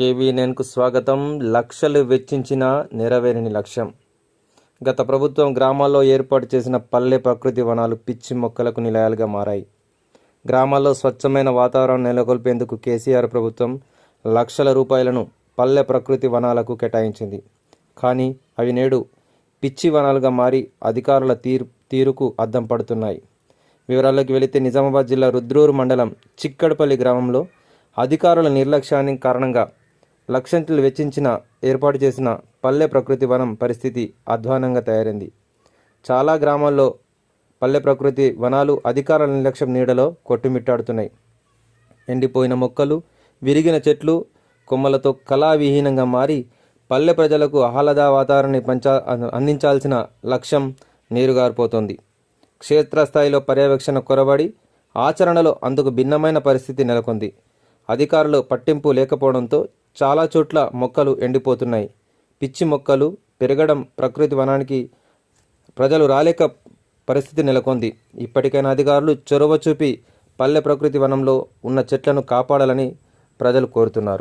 కేవీఎన్కు స్వాగతం. లక్షలు వెచ్చించిన నెరవేరని లక్ష్యం. గత ప్రభుత్వం గ్రామాల్లో ఏర్పాటు చేసిన పల్లె ప్రకృతి వనాలు పిచ్చి మొక్కలకు నిలయాలుగా మారాయి. గ్రామాల్లో స్వచ్ఛమైన వాతావరణం నెలకొల్పేందుకు కేసీఆర్ ప్రభుత్వం లక్షల రూపాయలను పల్లె ప్రకృతి వనాలకు కేటాయించింది. కానీ అవి నేడు పిచ్చి వనాలుగా మారి అధికారుల తీరు తీరుకు అద్దం పడుతున్నాయి. వివరాల్లోకి వెళితే నిజామాబాద్ జిల్లా రుద్రూరు మండలం చిక్కడపల్లి గ్రామంలో అధికారుల నిర్లక్ష్యానికి కారణంగా లక్షంతులు వెచ్చించిన ఏర్పాటు చేసిన పల్లె ప్రకృతి వనం పరిస్థితి అధ్వానంగా తయారైంది. చాలా గ్రామాల్లో పల్లె ప్రకృతి వనాలు అధికారుల నిర్లక్ష్యం నీడలో కొట్టుమిట్టాడుతున్నాయి. ఎండిపోయిన మొక్కలు విరిగిన చెట్లు కొమ్మలతో కళావిహీనంగా మారి పల్లె ప్రజలకు ఆహ్లాద వాతావరణాన్ని పంచా అందించాల్సిన లక్ష్యం నీరుగారిపోతోంది. క్షేత్రస్థాయిలో పర్యవేక్షణ కొరబడి ఆచరణలో అందుకు భిన్నమైన పరిస్థితి నెలకొంది. అధికారులు పట్టింపు లేకపోవడంతో చాలా చోట్ల మొక్కలు ఎండిపోతున్నాయి. పిచ్చి మొక్కలు పెరగడం ప్రకృతి వనానికి ప్రజలు రాలేక పరిస్థితి నెలకొంది. ఇప్పటికైనా అధికారులు చొరవ చూపి పల్లె ప్రకృతి వనంలో ఉన్న చెట్లను కాపాడాలని ప్రజలు కోరుతున్నారు.